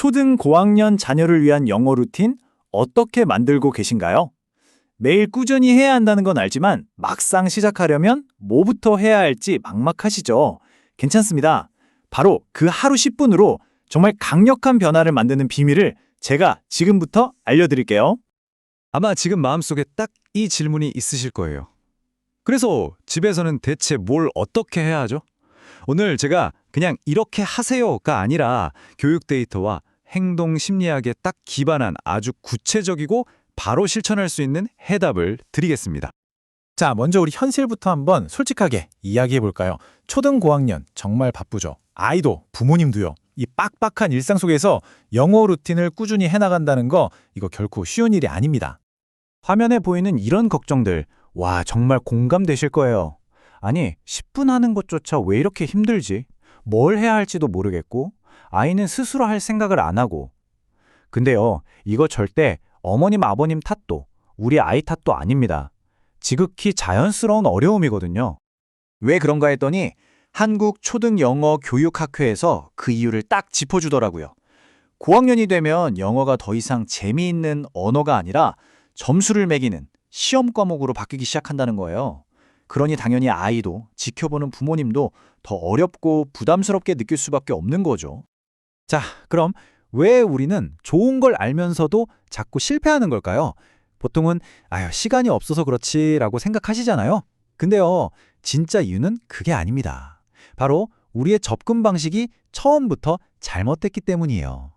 초등 고학년 자녀를 위한 영어 루틴 어떻게 만들고 계신가요? 매일 꾸준히 해야 한다는 건 알지만 막상 시작하려면 뭐부터 해야 할지 막막하시죠? 괜찮습니다. 바로 그 하루 10분으로 정말 강력한 변화를 만드는 비밀을 제가 지금부터 알려드릴게요. 아마 지금 마음속에 딱 이 질문이 있으실 거예요. 그래서 집에서는 대체 뭘 어떻게 해야 하죠? 오늘 제가 그냥 이렇게 하세요가 아니라 교육 데이터와 행동 심리학에 딱 기반한 아주 구체적이고 바로 실천할 수 있는 해답을 드리겠습니다. 자, 먼저 우리 현실부터 한번 솔직하게 이야기해 볼까요? 초등 고학년 정말 바쁘죠. 아이도 부모님도요. 이 빡빡한 일상 속에서 영어 루틴을 꾸준히 해나간다는 거 이거 결코 쉬운 일이 아닙니다. 화면에 보이는 이런 걱정들, 와, 정말 공감되실 거예요. 아니, 10분 하는 것조차 왜 이렇게 힘들지? 뭘 해야 할지도 모르겠고, 아이는 스스로 할 생각을 안 하고. 근데요, 이거 절대 어머님, 아버님 탓도, 우리 아이 탓도 아닙니다. 지극히 자연스러운 어려움이거든요. 왜 그런가 했더니, 한국 초등 영어 교육학회에서 그 이유를 딱 짚어주더라고요. 고학년이 되면 영어가 더 이상 재미있는 언어가 아니라 점수를 매기는 시험 과목으로 바뀌기 시작한다는 거예요. 그러니 당연히 아이도 지켜보는 부모님도 더 어렵고 부담스럽게 느낄 수밖에 없는 거죠. 자, 그럼 왜 우리는 좋은 걸 알면서도 자꾸 실패하는 걸까요? 보통은 아유, 시간이 없어서 그렇지라고 생각하시잖아요. 근데요, 진짜 이유는 그게 아닙니다. 바로 우리의 접근 방식이 처음부터 잘못됐기 때문이에요.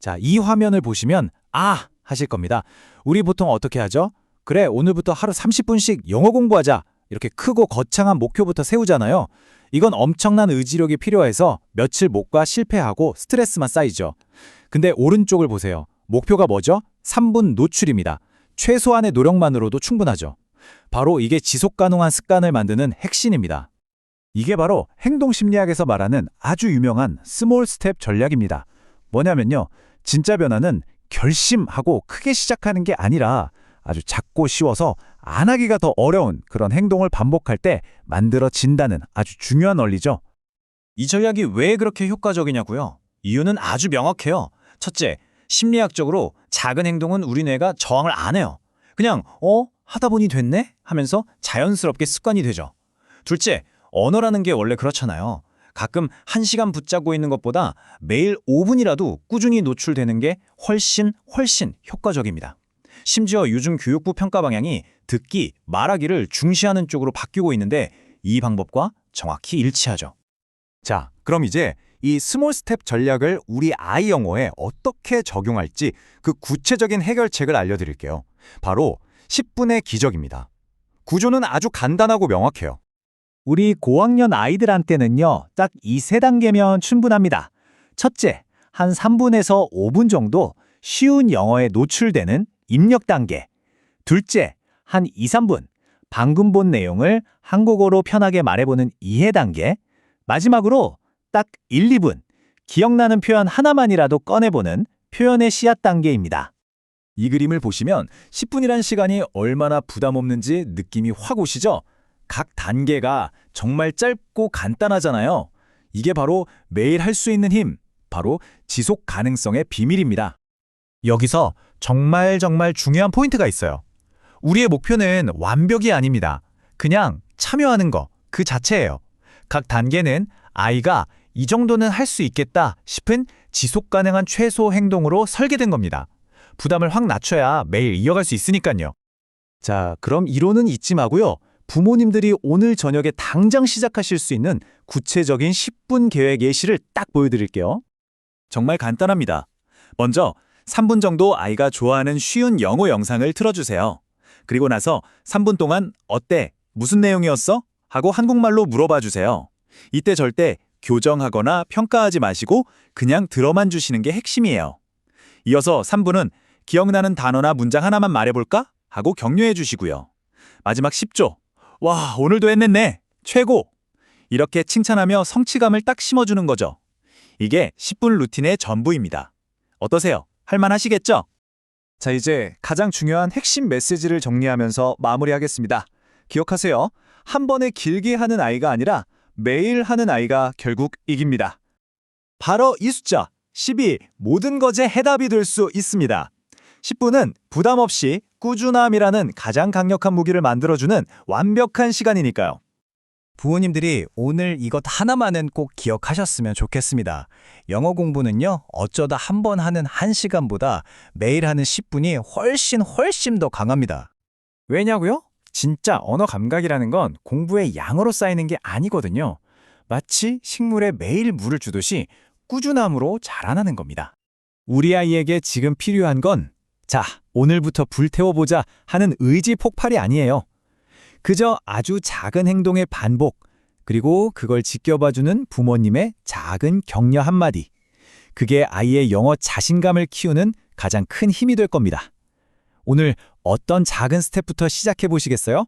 자, 이 화면을 보시면 아 하실 겁니다. 우리 보통 어떻게 하죠? 그래, 오늘부터 하루 30분씩 영어 공부하자. 이렇게 크고 거창한 목표부터 세우잖아요. 이건 엄청난 의지력이 필요해서 며칠 못 가 실패하고 스트레스만 쌓이죠. 근데 오른쪽을 보세요. 목표가 뭐죠? 3분 노출입니다. 최소한의 노력만으로도 충분하죠. 바로 이게 지속 가능한 습관을 만드는 핵심입니다. 이게 바로 행동 심리학에서 말하는 아주 유명한 스몰 스텝 전략입니다. 뭐냐면요. 진짜 변화는 결심하고 크게 시작하는 게 아니라 아주 작고 쉬워서 안 하기가 더 어려운 그런 행동을 반복할 때 만들어진다는 아주 중요한 원리죠. 이 전략이 왜 그렇게 효과적이냐고요? 이유는 아주 명확해요. 첫째, 심리학적으로 작은 행동은 우리 뇌가 저항을 안 해요. 그냥 어? 하다 보니 됐네? 하면서 자연스럽게 습관이 되죠. 둘째, 언어라는 게 원래 그렇잖아요. 가끔 한시간 붙잡고 있는 것보다 매일 5분이라도 꾸준히 노출되는 게 훨씬 훨씬 효과적입니다. 심지어 요즘 교육부 평가 방향이 듣기, 말하기를 중시하는 쪽으로 바뀌고 있는데 이 방법과 정확히 일치하죠. 자, 그럼 이제 이 스몰 스텝 전략을 우리 아이 영어에 어떻게 적용할지 그 구체적인 해결책을 알려드릴게요. 바로 10분의 기적입니다. 구조는 아주 간단하고 명확해요. 우리 고학년 아이들한테는요, 딱 이 세 단계면 충분합니다. 첫째, 한 3분에서 5분 정도 쉬운 영어에 노출되는 입력 단계. 둘째, 한 2, 3분 방금 본 내용을 한국어로 편하게 말해보는 이해 단계. 마지막으로 딱 1, 2분 기억나는 표현 하나만이라도 꺼내보는 표현의 씨앗 단계입니다. 이 그림을 보시면 10분이란 시간이 얼마나 부담 없는지 느낌이 확 오시죠? 각 단계가 정말 짧고 간단하잖아요. 이게 바로 매일 할 수 있는 힘, 바로 지속 가능성의 비밀입니다. 여기서 정말 정말 중요한 포인트가 있어요. 우리의 목표는 완벽이 아닙니다. 그냥 참여하는 거, 그 자체예요. 각 단계는 아이가 이 정도는 할 수 있겠다 싶은 지속 가능한 최소 행동으로 설계된 겁니다. 부담을 확 낮춰야 매일 이어갈 수 있으니까요. 자, 그럼 이론은 잊지 마고요. 부모님들이 오늘 저녁에 당장 시작하실 수 있는 구체적인 10분 계획 예시를 딱 보여드릴게요. 정말 간단합니다. 먼저 3분 정도 아이가 좋아하는 쉬운 영어 영상을 틀어주세요. 그리고 나서 3분 동안 어때? 무슨 내용이었어? 하고 한국말로 물어봐 주세요. 이때 절대 교정하거나 평가하지 마시고 그냥 들어만 주시는 게 핵심이에요. 이어서 3분은 기억나는 단어나 문장 하나만 말해볼까? 하고 격려해 주시고요. 마지막 10조. 와, 오늘도 했냈네. 최고. 이렇게 칭찬하며 성취감을 딱 심어주는 거죠. 이게 10분 루틴의 전부입니다. 어떠세요? 할만하시겠죠? 자, 이제 가장 중요한 핵심 메시지를 정리하면서 마무리하겠습니다. 기억하세요. 한 번에 길게 하는 아이가 아니라 매일 하는 아이가 결국 이깁니다. 바로 이 숫자 10이 모든 것의 해답이 될 수 있습니다. 10분은 부담 없이 꾸준함이라는 가장 강력한 무기를 만들어주는 완벽한 시간이니까요. 부모님들이 오늘 이것 하나만은 꼭 기억하셨으면 좋겠습니다. 영어 공부는요, 어쩌다 한 번 하는 1시간보다 매일 하는 10분이 훨씬 훨씬 더 강합니다. 왜냐고요? 진짜 언어 감각이라는 건 공부의 양으로 쌓이는 게 아니거든요. 마치 식물에 매일 물을 주듯이 꾸준함으로 자라나는 겁니다. 우리 아이에게 지금 필요한 건, 자, 오늘부터 불태워보자 하는 의지 폭발이 아니에요. 그저 아주 작은 행동의 반복, 그리고 그걸 지켜봐주는 부모님의 작은 격려 한마디. 그게 아이의 영어 자신감을 키우는 가장 큰 힘이 될 겁니다. 오늘 어떤 작은 스텝부터 시작해 보시겠어요?